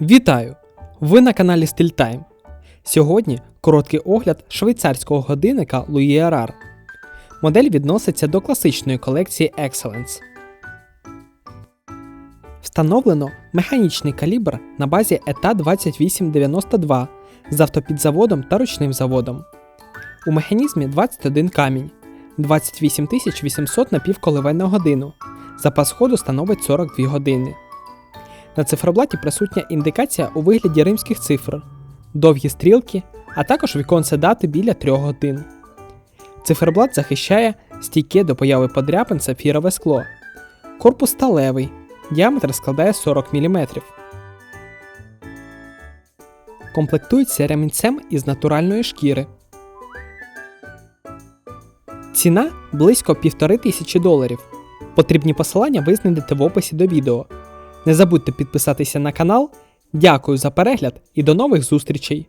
Вітаю! Ви на каналі StillTime. Сьогодні короткий огляд швейцарського годинника Louis Erard. Модель відноситься до класичної колекції Excellence. Встановлено механічний калібр на базі ETA 2892 з автопідзаводом та ручним заводом. У механізмі 21 камінь, 28 800 напівколивень на годину. Запас ходу становить 42 години. На циферблаті присутня індикація у вигляді римських цифр, довгі стрілки, а також віконце дати біля 3 годин. Циферблат захищає стійке до появи подряпин сапфірове скло. Корпус сталевий, діаметр складає 40 мм. Комплектується ремінцем із натуральної шкіри. Ціна близько 1500 доларів. Потрібні посилання ви знайдете в описі до відео. Не забудьте підписатися на канал. Дякую за перегляд і до нових зустрічей!